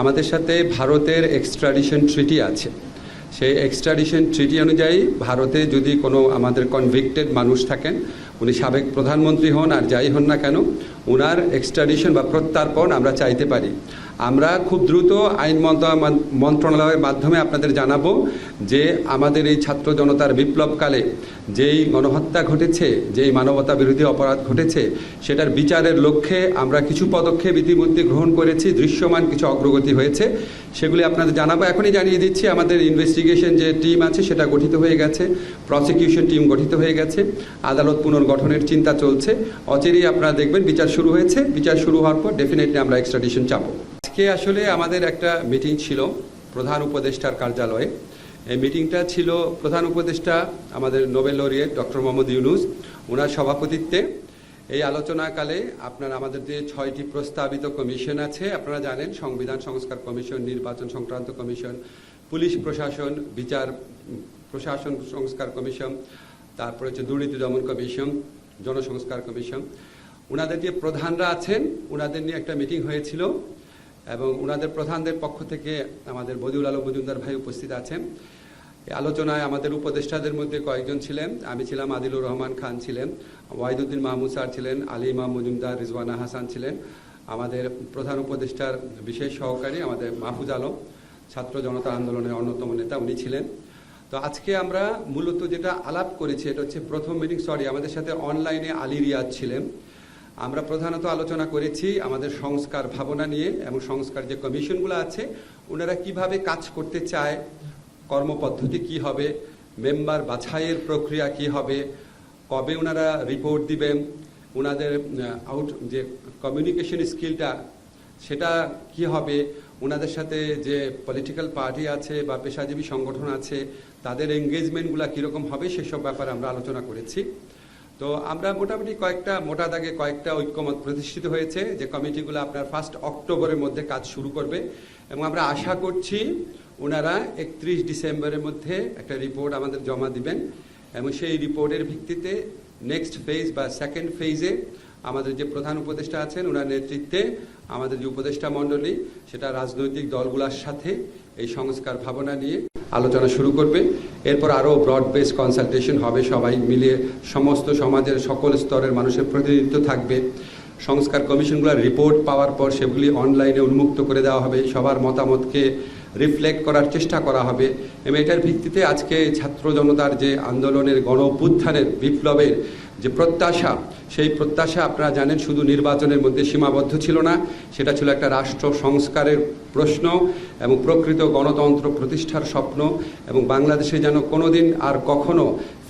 আমাদের সাথে ভারতের এক্সট্রাডিশন ট্রিটি আছে। সেই এক্সট্রাডিশন ট্রিটি অনুযায়ী ভারতে যদি কোনো আমাদের কনভিক্টেড মানুষ থাকেন, উনি সাবেক প্রধানমন্ত্রী হন আর যাই হন না কেন ওনার এক্সট্রাডিশন বা প্রত্যার্পণ আমরা চাইতে পারি। আমরা খুব দ্রুত আইন মন্ত্রণালয়ের মাধ্যমে আপনাদের জানাব যে আমাদের এই ছাত্র জনতার বিপ্লবকালে যেই গণহত্যা ঘটেছে, যেই মানবতা বিরোধী অপরাধ ঘটেছে, সেটার বিচারের লক্ষ্যে আমরা কিছু পদক্ষেপ ইতিমধ্যে গ্রহণ করেছি, দৃশ্যমান কিছু অগ্রগতি হয়েছে, সেগুলি আপনাদের জানাব। এখনই জানিয়ে দিচ্ছি, আমাদের ইনভেস্টিগেশন যে টিম আছে, সেটা গঠিত হয়ে গেছে প্রসিকিউশন টিম গঠিত হয়ে গেছে, আদালত পুনর্গঠনের চিন্তা চলছে। অচিরেই আপনারা দেখবেন বিচার শুরু হয়েছে। বিচার শুরু হওয়ার পর ডেফিনেটলি আমরা এক্সট্রাডিশন চাপো আজকে আসলে আমাদের একটা মিটিং ছিল প্রধান উপদেষ্টার কার্যালয়ে। এই মিটিংটা ছিল প্রধান উপদেষ্টা আমাদের Nobel laureate doctor Muhammad Yunus, ওনার সভাপতিত্বে। এই আলোচনাকালে আপনার আমাদের যে ছয়টি প্রস্তাবিত কমিশন আছে, আপনারা জানেন সংবিধান সংস্কার কমিশন, নির্বাচন সংক্রান্ত কমিশন, পুলিশ প্রশাসন, বিচার প্রশাসন সংস্কার কমিশন, তারপরে হচ্ছে দুর্নীতি দমন কমিশন, জনসংস্কার কমিশন। ওনাদের যে প্রধানরা আছেন, ওনাদের নিয়ে একটা মিটিং হয়েছিল। এবং ওনাদের প্রধানদের পক্ষ থেকে আমাদের বদিউল আলম মজুমদার ভাই উপস্থিত আছেন। আলোচনায় আমাদের উপদেষ্টাদের মধ্যে কয়েকজন ছিলেন। আমি ছিলাম আদিলুর রহমান খান ছিলেন, ওয়াহিদুদ্দিন মাহমুদ স্যার ছিলেন, আলী ইমাম মজুমদার রিজওয়ানা হাসান ছিলেন। আমাদের প্রধান উপদেষ্টার বিশেষ সহকারী আমাদের মাহফুজ আলম, ছাত্র জনতা আন্দোলনের অন্যতম নেতা, উনি ছিলেন। তো আজকে আমরা মূলত যেটা আলাপ করেছি, এটা হচ্ছে প্রথম মিটিং সরি আমাদের সাথে অনলাইনে আলী রিয়াজ ছিলেন। আমরা প্রধানত আলোচনা করেছি আমাদের সংস্কার ভাবনা নিয়ে এবং সংস্কার যে কমিশনগুলো আছে, ওনারা কীভাবে কাজ করতে চায়, কর্মপদ্ধতি কি হবে, মেম্বার বাছাইয়ের প্রক্রিয়া কি হবে, কবে ওনারা রিপোর্ট দিবেন, ওনাদের আউট যে কমিউনিকেশন স্কিলটা সেটা কি হবে, ওনাদের সাথে যে পলিটিক্যাল পার্টি আছে বা পেশাজীবী সংগঠন আছে, তাদের এঙ্গেজমেন্টগুলো কীরকম হবে, সেসব ব্যাপারে আমরা আলোচনা করেছি। তো আমরা মোটামুটি কয়েকটা, মোটা দাগে কয়েকটা ঐক্যমত প্রতিষ্ঠিত হয়েছে যে কমিটিগুলো আপনার ফার্স্ট অক্টোবরের মধ্যে কাজ শুরু করবে। এবং আমরা আশা করছি ওনারা একত্রিশ ডিসেম্বরের মধ্যে একটা রিপোর্ট আমাদের জমা দিবেন। এবং সেই রিপোর্টের ভিত্তিতে নেক্সট ফেজ বা সেকেন্ড ফেজে আমাদের যে প্রধান উপদেষ্টা আছেন, ওনার নেতৃত্বে আমাদের যে উপদেষ্টা মণ্ডলী, সেটা রাজনৈতিক দলগুলোর সাথে এই সংস্কার ভাবনা নিয়ে আলোচনা শুরু করবে। এরপর আরও ব্রড বেস কনসালটেশন হবে। সবাই মিলিয়ে সমস্ত সমাজের সকল স্তরের মানুষের প্রতিনিধিত্ব থাকবে। সংস্কার কমিশনগুলোর রিপোর্ট পাওয়ার পর সেগুলি অনলাইনে উন্মুক্ত করে দেওয়া হবে। সবার মতামতকে রিফ্লেক্ট করার চেষ্টা করা হবে। এবং এটার ভিত্তিতে আজকে ছাত্র জনতার যে আন্দোলনের গণ বিপ্লবের যে প্রত্যাশা, সেই প্রত্যাশা আপনারা জানেন শুধু নির্বাচনের মধ্যে সীমাবদ্ধ ছিল না, সেটা ছিল একটা রাষ্ট্র সংস্কারের প্রশ্ন এবং প্রকৃত গণতন্ত্র প্রতিষ্ঠার স্বপ্ন এবং বাংলাদেশে যেন কোনো দিন আর কখনো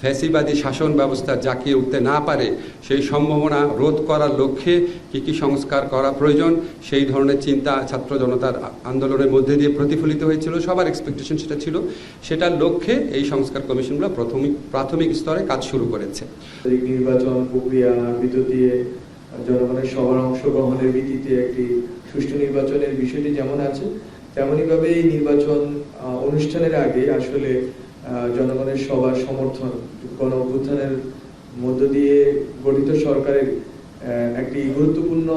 ফ্যাসিবাদী শাসন ব্যবস্থা জাকিয়ে উঠতে না পারে, সেই সম্ভাবনা রোধ করার লক্ষ্যে কী কী সংস্কার করা প্রয়োজন, সেই ধরনের চিন্তা ছাত্র জনতার আন্দোলনের মধ্যে দিয়ে প্রতিফলিত হয়েছিল, সবার এক্সপেকটেশন সেটা ছিল। সেটার লক্ষ্যে এই সংস্কার কমিশনগুলো প্রাথমিক প্রাথমিক স্তরে কাজ শুরু করেছে। নির্বাচন প্রক্রিয়া দিয়ে জনগণের সবার অংশগ্রহণের ভিত্তিতে একটি সুষ্ঠু নির্বাচনের বিষয়টি যেমন আছে তেমনইভাবে এই নির্বাচন অনুষ্ঠানের আগে আসলে জনগণের সবার সমর্থন, গণ অভ্যুত্থানের মধ্য দিয়ে গঠিত সরকারের একটি গুরুত্বপূর্ণ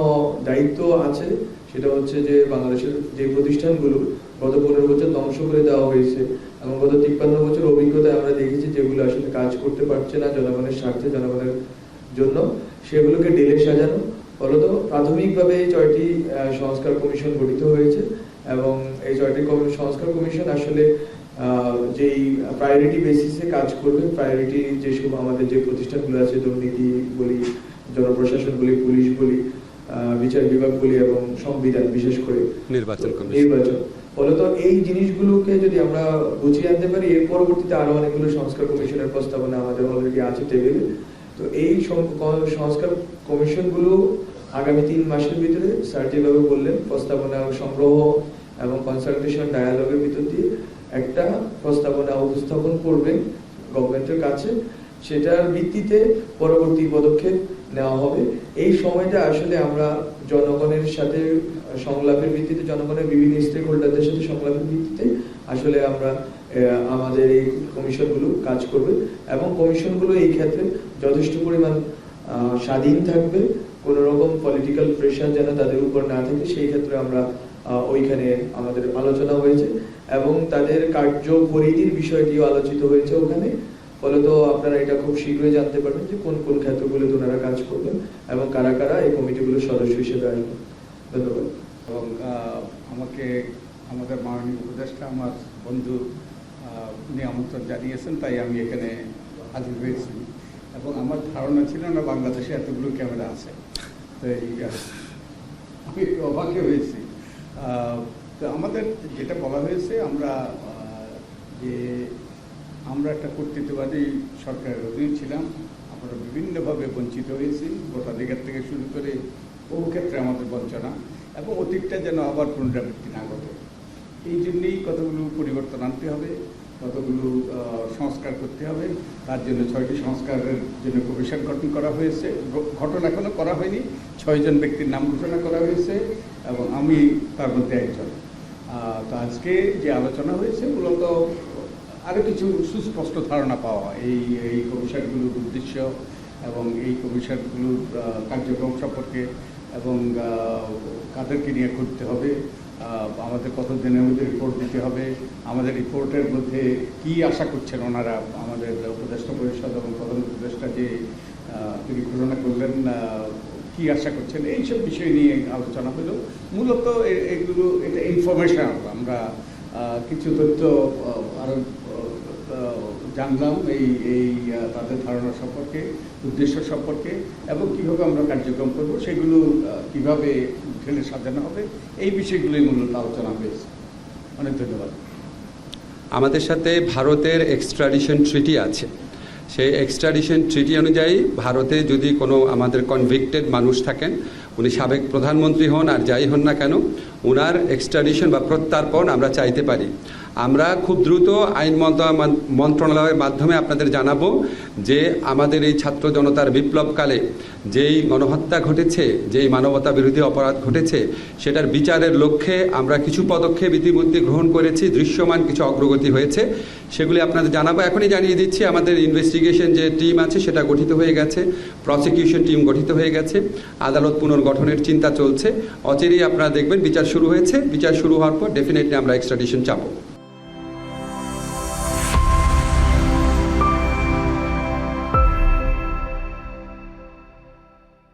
দায়িত্ব আছে। সেটা হচ্ছে যে বাংলাদেশের যে প্রতিষ্ঠানগুলো গত পনেরো বছর ধ্বংস করে দেওয়া হয়েছে এবং গত তিপ্পান্ন বছর অভিজ্ঞতায় আমরা দেখেছি যেগুলো আসলে কাজ করতে পারছে না জনগণের স্বার্থে, জনগণের জন্য। সেগুলোকে ডেলে সাজানো। ফলত প্রাথমিকভাবে এই ছয়টি সংস্কার কমিশন গঠিত হয়েছে এবং এই ছয়টি সংস্কার কমিশন আসলে যেই প্রায়োরিটি বেসিসে কাজ করবে প্রায়োরিটি যেসব আমাদের যে প্রতিষ্ঠানগুলো আছে দুর্নীতি বলি জনপ্রশাসন বলি পুলিশ বলি বিচার বিভাগ বলি এবং সংবিধান বিশেষ করে নির্বাচন নির্বাচন। ফলত এই জিনিসগুলোকে যদি আমরা বুঝিয়ে আনতে পারি এর পরবর্তীতে আরও অনেকগুলো সংস্কার কমিশনের প্রস্তাবনা আমাদের অলরেডি আছে টেবিলে তো এই সংস্কার কমিশনগুলো আগামী তিন মাসের ভিতরে স্যার যেভাবে বললেন প্রস্তাবনা সংগ্রহ এবং কনসালটেশন ডায়ালগের ভিতর দিয়ে একটা প্রস্তাবনা উপস্থাপন করবেন গভর্নমেন্টের কাছে, সেটার ভিত্তিতে পরবর্তী পদক্ষেপ নেওয়া হবে। এই সময়টা আসলে আমরা জনগণের সাথে, সংলাপের ভিত্তিতে, জনগণের বিভিন্ন স্টেক হোল্ডারদের সাথে সংলাপের ভিত্তিতে আসলে আমরা আমাদের এই কমিশনগুলো কাজ করবে এবং কমিশনগুলো এই ক্ষেত্রে যথেষ্ট পরিমাণ স্বাধীন থাকবে। কোনো রকম পলিটিক্যাল প্রেশার যেন তাদের উপর না থাকে, সেই ক্ষেত্রে আমরা ওইখানে আমাদের আলোচনা হয়েছে এবং তাদের কার্য পরিধির বিষয়টিও আলোচিত হয়েছে ওখানে। ফলত আপনারা এটা খুব শীঘ্রই জানতে পারবেন যে কোন কোন ক্ষেত্রগুলোতে ওনারা কাজ করবেন এবং কারা কারা এই কমিটিগুলোর সদস্য হিসেবে আসবেন। ধন্যবাদ। এবং আমাকে, আমাদের মাননীয় উপদেষ্টা, আমার বন্ধু উনি আমন্ত্রণ জানিয়েছেন, তাই আমি এখানে হাজির হয়েছি। এবং আমার ধারণা ছিল না বাংলাদেশে এতগুলো ক্যামেরা আছে। তাই আমি একটু অবাকে হয়েছি। আমাদের যেটা বলা হয়েছে, আমরা যে আমরা একটা কর্তৃত্ববাদী সরকারের অধীন ছিলাম, আমরা বিভিন্নভাবে বঞ্চিত হয়েছি, ভোটাধিকার থেকে শুরু করে বহু ক্ষেত্রে আমাদের বঞ্চনা এবং অতীতটা যেন আবার পুনরাবৃত্তি না ঘটে। এই জন্যেই কতগুলো পরিবর্তন আনতে হবে, কতগুলো সংস্কার করতে হবে, তার জন্য ছয়টি সংস্কারের জন্য কমিশন গঠন করা হয়েছে। গ- গঠন এখনও করা হয়নি, ছয়জন ব্যক্তির নাম ঘোষণা করা হয়েছে। এবং আমি তার মধ্যে একজন। তো আজকে যে আলোচনা হয়েছে, মূলত আরও কিছু সুস্পষ্ট ধারণা পাওয়া এই এই কমিশনগুলোর উদ্দেশ্য এবং এই কমিশনগুলোর কার্যক্রম সম্পর্কে এবং কাদেরকে নিয়ে করতে হবে আমাদের কত দিনের মধ্যে রিপোর্ট দিতে হবে, আমাদের রিপোর্টের মধ্যে কি আশা করছেন ওনারা, আমাদের উপদেষ্টা পরিষদ এবং প্রধান উপদেষ্টা যে তিনি ঘোষণা করলেন কি আশা করছেন। এইসব বিষয় নিয়ে আলোচনা হলো। মূলত এগুলো এটা ইনফরমেশন আমরা কিছু তথ্য আহ, আরও জানলাম এই এই তাদের ধারণা সম্পর্কে উদ্দেশ্য সম্পর্কে এবং কীভাবে আমরা কার্যক্রম করব সেগুলো কীভাবে ঢেলে সাজানো হবে এই বিষয়গুলোই মূলত আলোচনা হয়েছে। অনেক ধন্যবাদ। আমাদের সাথে ভারতের এক্সট্রাডিশন ট্রিটি আছে। সেই এক্সট্রাডিশন ট্রিটি অনুযায়ী ভারতে যদি কোনো আমাদের কনভিক্টেড মানুষ থাকেন উনি সাবেক প্রধানমন্ত্রী হন আর যাই হন না কেন ওনার এক্সট্রাডিশন বা প্রত্যার্পণ আমরা চাইতে পারি। আমরা খুব দ্রুত আইন মন্ত্রণালয়ের মাধ্যমে আপনাদের জানাব যে আমাদের এই ছাত্র জনতার বিপ্লবকালে যেই গণহত্যা ঘটেছে, যেই মানবতা বিরোধী অপরাধ ঘটেছে, সেটার বিচারের লক্ষ্যে আমরা কিছু পদক্ষেপ ইতিমধ্যে গ্রহণ করেছি, দৃশ্যমান কিছু অগ্রগতি হয়েছে। সেগুলি আপনাদের জানাব। এখনই জানিয়ে দিচ্ছি, আমাদের ইনভেস্টিগেশন যে টিম আছে, সেটা গঠিত হয়ে গেছে প্রসিকিউশন টিম গঠিত হয়ে গেছে, আদালত পুনর্গঠনের চিন্তা চলছে। অচিরেই আপনারা দেখবেন বিচার শুরু হয়েছে। বিচার শুরু হওয়ার পর ডেফিনেটলি আমরা এক্সট্রাডিশন চাপো